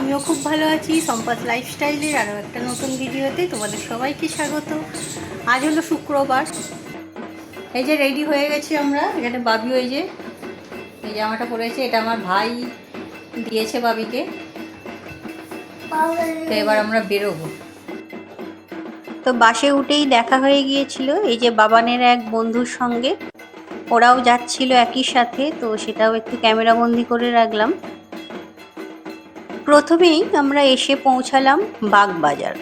আমিও খুব ভালো আছি। সম্পদ লাইফস্টাইলের আরও একটা নতুন ভিডিওতে তোমাদের সবাইকে স্বাগত। আজ হলো শুক্রবার। এই যে রেডি হয়ে গেছি আমরা। এখানে বাবিও এই যে, এই জামাটা পরেছে এটা আমার ভাই দিয়েছে বাবিকে। তো এবার আমরা বেরোবো। তো বাসে উঠেই দেখা হয়ে গিয়েছিল। এই যে বাবানের এক বন্ধুর সঙ্গে। ওরাও যাচ্ছিল একই সাথে। তো সেটাও একটু ক্যামেরা বন্দি করে রাখলাম। প্রথমেই আমরা এসে পৌঁছালাম বাগবাজার।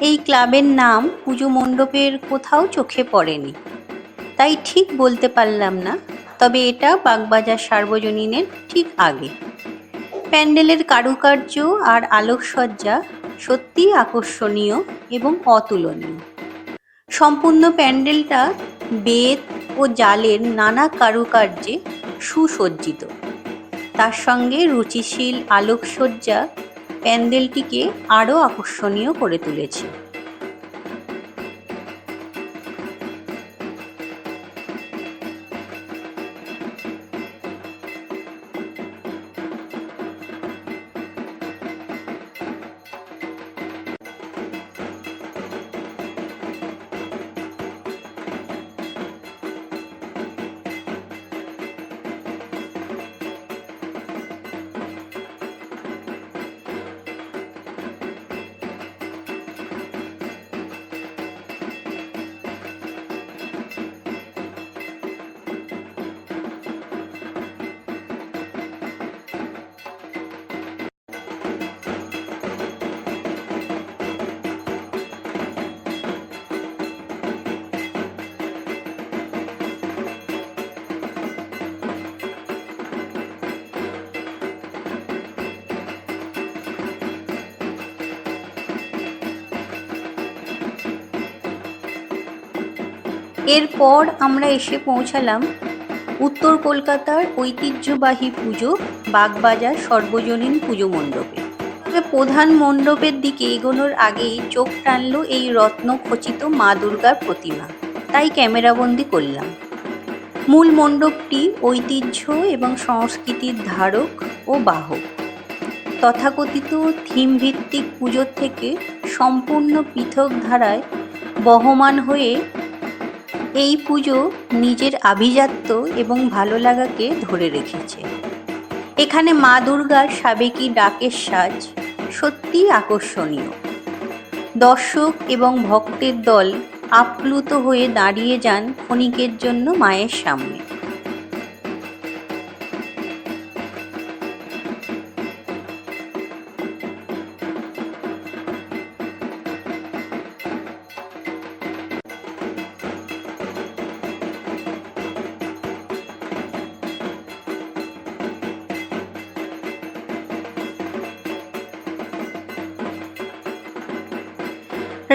এই ক্লাবের নাম পুজো মণ্ডপের কোথাও চোখে পড়েনি। তাই ঠিক বলতে পারলাম না, তবে এটা বাগবাজার সার্বজনীনের ঠিক আগে। প্যান্ডেলের কারুকার্য আর আলোকসজ্জা সত্যিই আকর্ষণীয় এবং অতুলনীয়। সম্পূর্ণ প্যান্ডেলটা বেত ও জালের নানা কারুকার্যে সুসজ্জিত। তার সঙ্গে রুচিশীল আলোকসজ্জা প্যান্ডেলটিকে আরও আকর্ষণীয় করে তুলেছে। এরপর আমরা এসে পৌঁছালাম উত্তর কলকাতার ঐতিহ্যবাহী পুজো বাগবাজার সর্বজনীন পুজো মণ্ডপে। তবে প্রধান মণ্ডপের দিকে এগোনোর আগেই চোখ টানলো এই রত্ন খচিত মা দুর্গার প্রতিমা। তাই ক্যামেরাবন্দি করলাম। মূল মণ্ডপটি ঐতিহ্য এবং সংস্কৃতির ধারক ও বাহক। তথাকথিত থিম ভিত্তিক পুজোর থেকে সম্পূর্ণ পৃথক ধারায় বহমান হয়ে এই পুজো নিজের আভিজাত্য এবং ভালো লাগাকে ধরে রেখেছে। এখানে মা দুর্গার সাবেকি ডাকের সাজ সত্যিই আকর্ষণীয়। দর্শক এবং ভক্তের দল আপ্লুত হয়ে দাঁড়িয়ে যান ক্ষণিকের জন্য মায়ের সামনে।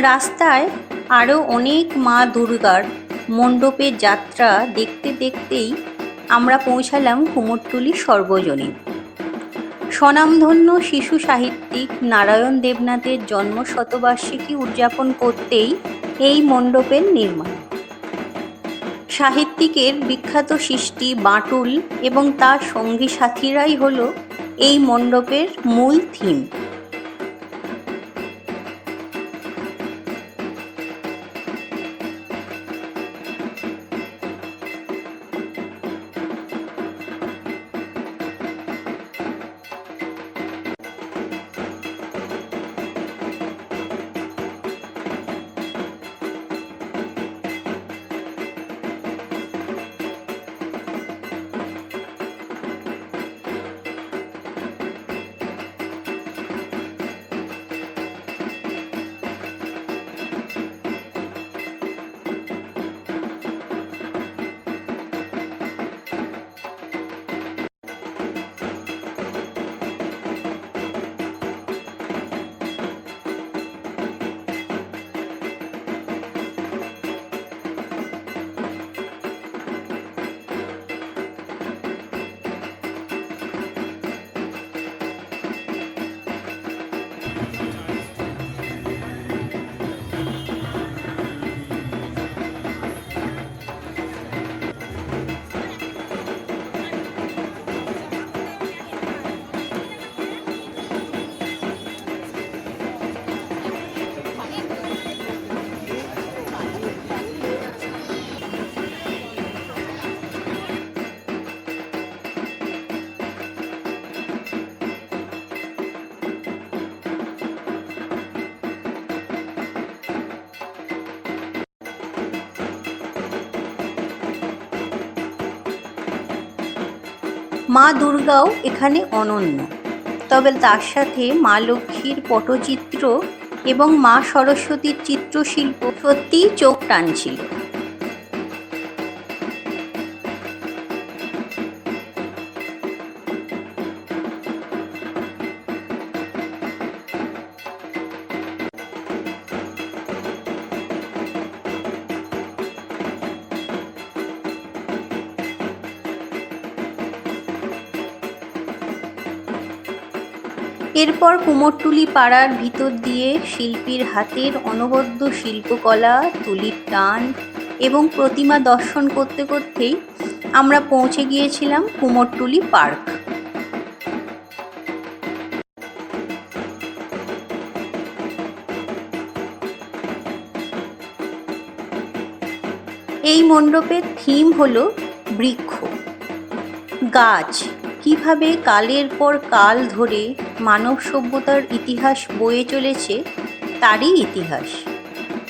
রাস্তায় আরও অনেক মা দুর্গার মণ্ডপের যাত্রা দেখতে দেখতেই আমরা পৌঁছালাম কুমোরটুলি সর্বজনীন। স্বনামধন্য শিশু সাহিত্যিক নারায়ণ দেবনাথের জন্ম শতবার্ষিকী উদযাপন করতেই এই মণ্ডপের নির্মাণ। সাহিত্যিকের বিখ্যাত সৃষ্টি বাঁটুল এবং তার সঙ্গী সাথীরাই হল এই মণ্ডপের মূল থিম। মা দুর্গাও এখানে অনন্য। তবে তার সাথে মা লক্ষ্মীর পটচিত্র এবং মা সরস্বতীর চিত্রশিল্প সত্যিই চোখ টানছিল। এরপর কুমোরটুলি পাড়ার ভিতর দিয়ে শিল্পীর হাতের অনবদ্য শিল্পকলা, তুলির টান এবং প্রতিমা দর্শন করতে করতেই আমরা পৌঁছে গিয়েছিলাম কুমোরটুলি পার্ক। এই মণ্ডপের থিম হল বৃক্ষ। গাছ। কীভাবে কালের পর কাল ধরে মানব সভ্যতার ইতিহাস বয়ে চলেছে, তারই ইতিহাস।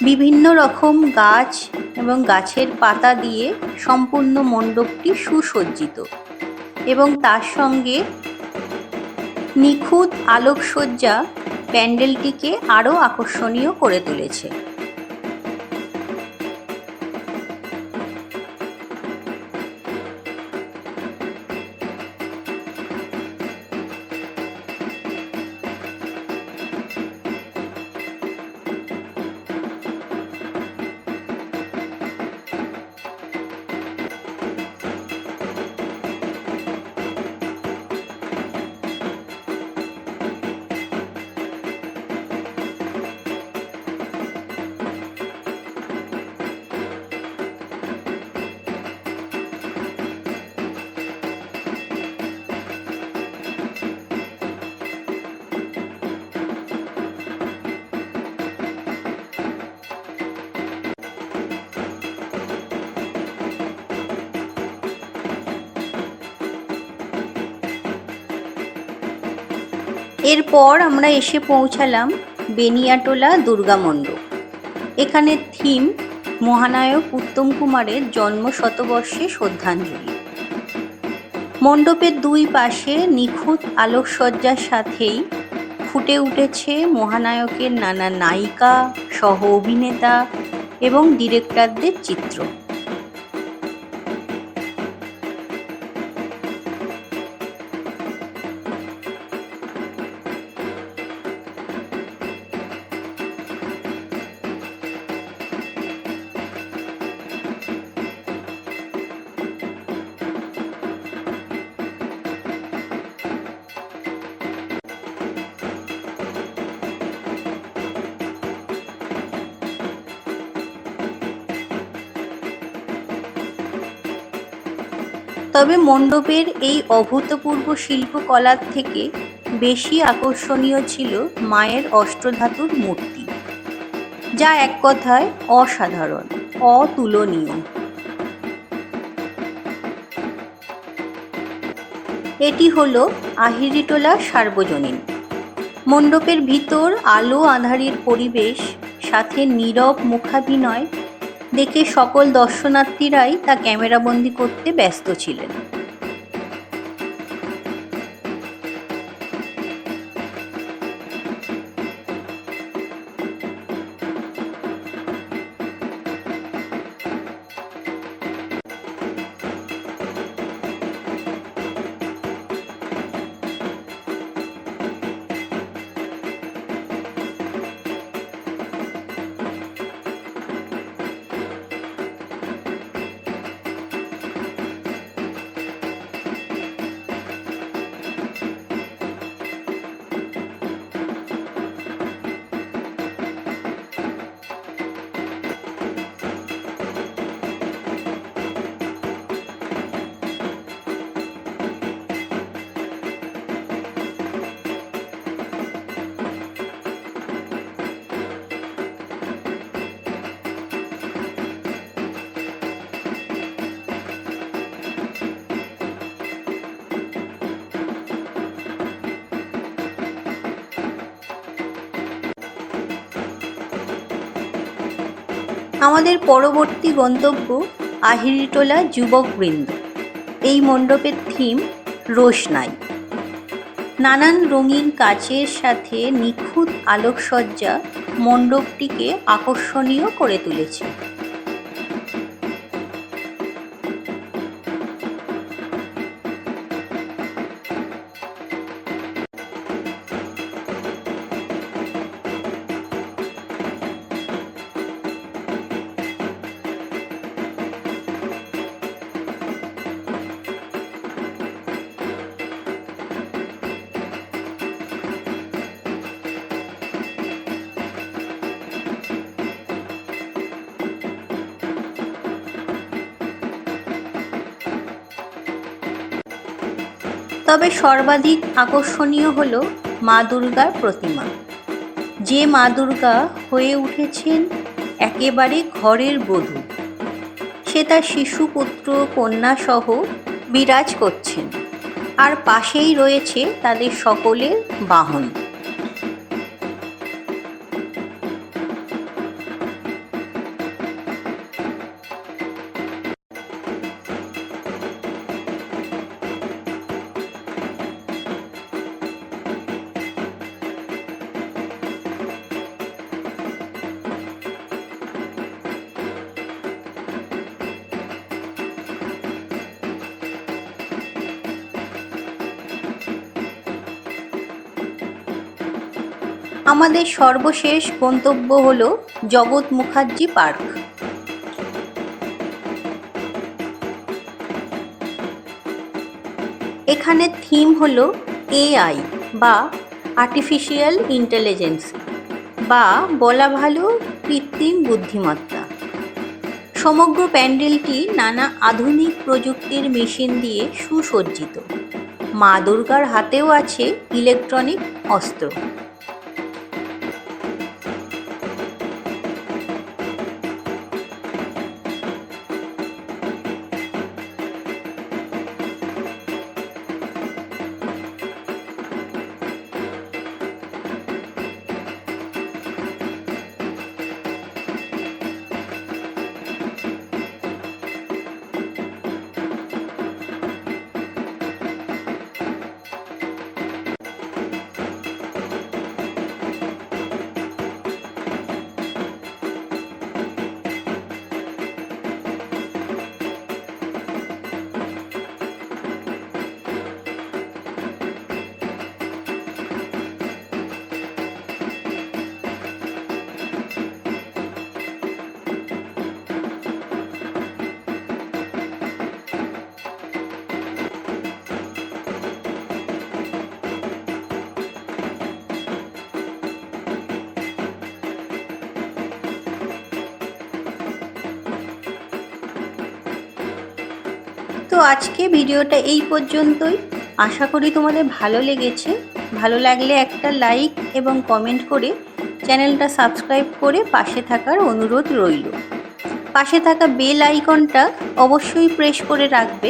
বিভিন্ন রকম গাছ এবং গাছের পাতা দিয়ে সম্পূর্ণ মণ্ডপটি সুসজ্জিত এবং তার সঙ্গে নিখুঁত আলোকসজ্জা প্যান্ডেলটিকে আরও আকর্ষণীয় করে তুলেছে। এরপর আমরা এসে পৌঁছালাম বেনিয়াটোলা দুর্গা মণ্ডপ। এখানে থিম, মহানায়ক উত্তম কুমারের জন্ম শতবর্ষে শ্রদ্ধাঞ্জলি। মণ্ডপের দুই পাশে নিখুঁত আলোকসজ্জার সাথেই ফুটে উঠেছে মহানায়কের নানা নায়িকা সহ অভিনেতা এবং ডিরেক্টরদের চিত্র। তবে মণ্ডপের এই অভূতপূর্ব শিল্পকলার থেকে বেশি আকর্ষণীয় ছিল মায়ের অষ্টধাতুর মূর্তি, যা এক কথায় অসাধারণ, অতুলনীয়। এটি হল আহিরিটোলা সার্বজনীন। মণ্ডপের ভিতর আলো আঁধারির পরিবেশ, সাথে নীরব মুখাভিনয় দেখে সকল দর্শনার্থীরাই তা ক্যামেরাবন্দি করতে ব্যস্ত ছিলেন। আমাদের পরবর্তী গন্তব্য আহিরিটোলা যুবকবৃন্দ। এই মণ্ডপের থিম রোশনাই। নানান রঙিন কাচের সাথে নিখুঁত আলোকসজ্জা মণ্ডপটিকে আকর্ষণীয় করে তুলেছে। তবে সর্বাধিক আকর্ষণীয় হল মা দুর্গার প্রতিমা। যে মা দুর্গা হয়ে উঠেছেন একেবারে ঘরের বধূ। সে তার শিশুপুত্র কন্যা সহ বিরাজ করছেন। আর পাশেই রয়েছে তাদের সকলের বাহন। আমাদের সর্বশেষ গন্তব্য হল জগৎ মুখার্জি পার্ক। এখানে থিম হল এআই বা আর্টিফিশিয়াল ইন্টেলিজেন্স বা বলা ভালো কৃত্রিম বুদ্ধিমত্তা। সমগ্র প্যান্ডেলটি নানা আধুনিক প্রযুক্তির মেশিন দিয়ে সুসজ্জিত। মা দুর্গার হাতেও আছে ইলেকট্রনিক অস্ত্র। আজকে ভিডিওটা এই পর্যন্তই। আশা করি তোমাদের ভালো লেগেছে। ভালো লাগলে একটা লাইক এবং কমেন্ট করে চ্যানেলটা সাবস্ক্রাইব করে পাশে থাকার অনুরোধ রইল। পাশে থাকা বেল আইকনটা অবশ্যই প্রেস করে রাখবে,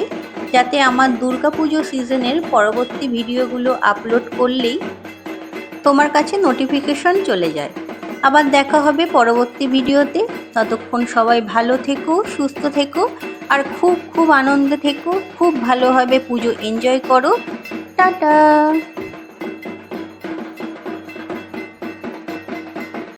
যাতে আমার দুর্গাপুজো সিজনের পরবর্তী ভিডিওগুলো আপলোড করলেই তোমার কাছে নোটিফিকেশন চলে যায়। আবার দেখা হবে পরবর্তী ভিডিওতে। ততক্ষণ সবাই ভালো থেকো, সুস্থ থেকো। আর খুব খুব আনন্দ থেকো খুব ভালোভাবে পুজো এনজয় করো। টাটা।